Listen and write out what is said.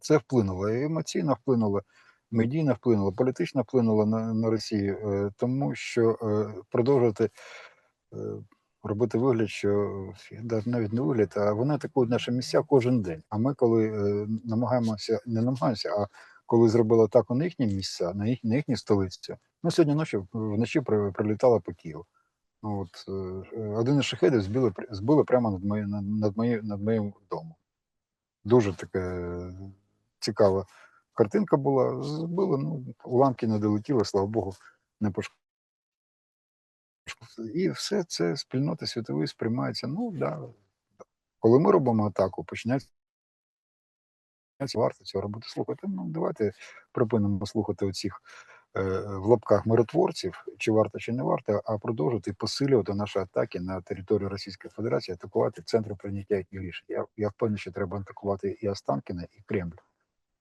Це вплинуло і емоційно вплинуло, медійно вплинуло, політично вплинуло на, на Росію, е, тому що е, продовжувати е, робити вигляд, що навіть не вигляд, а вони атакують наші місця кожен день. А ми, коли намагаємося, не намагаємося, а коли зробили атаку на їхні місця, на, їх, на їхні столиці, ну сьогодні ночі вночі при- прилітала по Києву. Ну, От, один із шахедів збили, збили прямо над, моє, над, моє, над моїм домом. Дуже така е, цікава картинка була. Збили, ну, уламки не долетіли, слава Богу, не пошкодили. І все це спільноти світової сприймається. Ну, да. Коли ми робимо атаку, починається варто цього робити. Слухайте, ну давайте припинимо слухати оцих е, в лапках миротворців, чи варто, чи не варто, а продовжувати посилювати наші атаки на територію Російської Федерації, атакувати центри прийняття їхніх рішень. Я, я впевнений, що треба атакувати і Останкіна, і Кремль.